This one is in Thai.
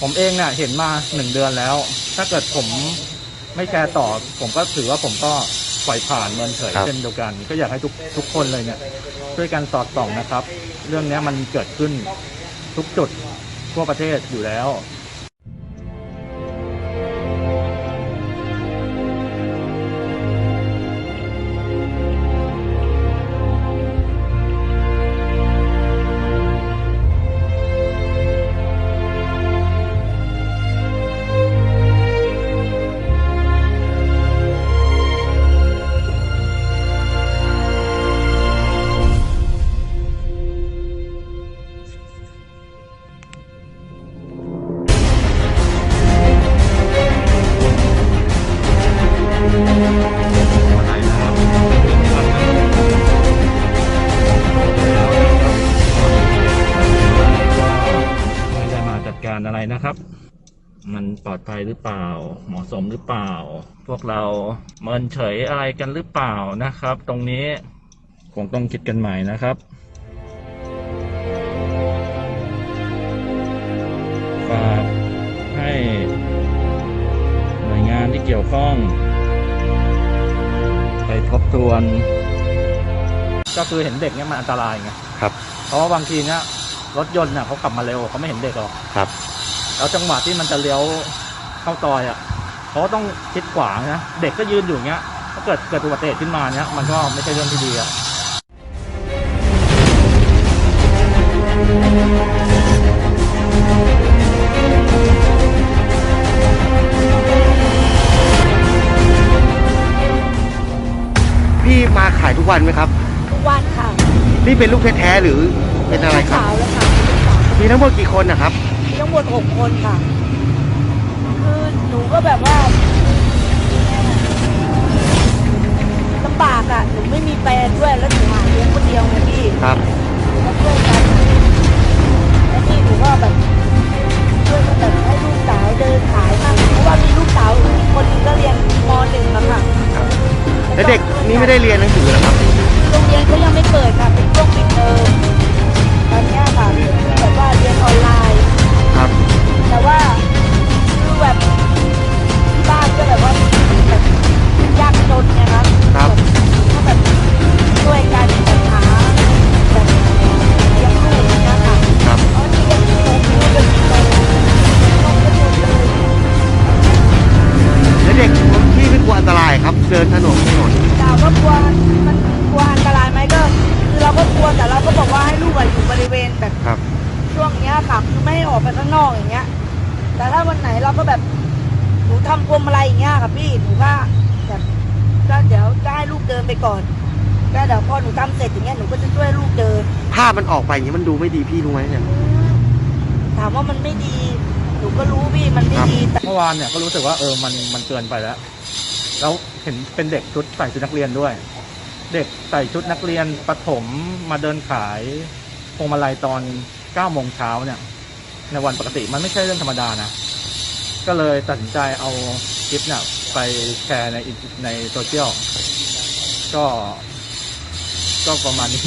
ผมเองเนี่ยเห็นมาหนึ่งเดือนแล้ว ถ้าเกิดผมไม่แชร์ต่อ ผมก็ถือว่าผมก็ปล่อยผ่านเมินเฉยครับ เช่นเดียวกัน ก็อยากให้ทุกทุกคนเลยเนี่ยช่วยกันสอดส่องนะครับ เรื่องเนี้ยมันเกิดขึ้นทุกจุดทั่วประเทศอยู่แล้ว การอะไรนะครับ มันปลอดภัยหรือเปล่า เหมาะสมหรือเปล่า พวกเราเมินเฉยอะไรกันหรือเปล่านะครับ ตรงนี้คงต้องคิดกันใหม่นะครับฝากให้หน่วยงานที่เกี่ยวข้อง ไปทบทวน ก็คือเห็นเด็กเนี่ยมันอันตรายไงครับ เพราะว่าบางทีเนี่ย รถยนต์เนี่ยเขาขับมาเร็วเขาไม่เห็นเด็กหรอกครับ แล้วจังหวะที่มันจะเลี้ยวเข้าซอยอะเขาก็ต้องคิดขวางนะเด็กก็ยืนอยู่อย่างเงี้ยถ้าเกิดเกิดอุบัติเหตุขึ้นมาเนี้ยมันก็ไม่ใช่เรื่องที่ดีอะพี่มาขายทุกวันไหมครับ ทุกวันค่ะ นี่เป็นลูกแท้ๆหรือเป็นอะไรครับสาวแล้วค่ะลูกสาว มีทั้งหมดกี่คนนะครับ มีทั้งหมดหกคนค่ะ คือหนูก็แบบว่าลำบากอะ หนูไม่มีแฟนด้วย แล้วหนูหาเลี้ยงคนเดียวไงพี่ครับก็ช่วยกันแล้วนี่หนูก็แบบช่วยกันแบบให้ลูกสาวเดินขายบ้างเพราะว่ามีลูกสาวอีกคนนึงก็เรียนมหนึ่งอะค่ะครับแล้วเด็กนี่ไม่ได้เรียนหนังสือเหรอครับ เดินถนนถนนถามว่ากลัวมันกลัวอันตรายไหมก็ คือเราก็กลัวแต่เราก็บอกว่าให้ลูกอะอยู่บริเวณแบบครับ ช่วงเนี้ยค่ะคือไม่ให้ออกไปข้างนอกอย่างเงี้ย แต่ถ้าวันไหนเราก็แบบหนูทำพวงมาลัยอย่างเงี้ยค่ะพี่หนูก็แบบก็เดี๋ยวจะให้ลูกเดินไปก่อนก็เดี๋ยวพอหนูทำเสร็จอย่างเงี้ยหนูก็จะช่วยลูกเดิน ภาพมันออกไปอย่างนี้มันดูไม่ดีพี่รู้ไหมเนี่ย ถามว่ามันไม่ดี หนูก็รู้พี่มันไม่ครับดีแต่ เมื่อวานเนี่ยก็รู้สึกว่าเออมันมันเกินไปแล้ว แล้ว เห็นเป็นเด็กชุดใส่ชุดนักเรียนด้วย เด็กใส่ชุดนักเรียนประถมมาเดินขายพวงมาลัยตอน9โมงเช้าเนี่ย ในวันปกติมันไม่ใช่เรื่องธรรมดานะ ก็เลยตัดสินใจเอาคลิปเนี่ยไปแชร์ในอินในโซเชียลก็ก็ประมาณนี้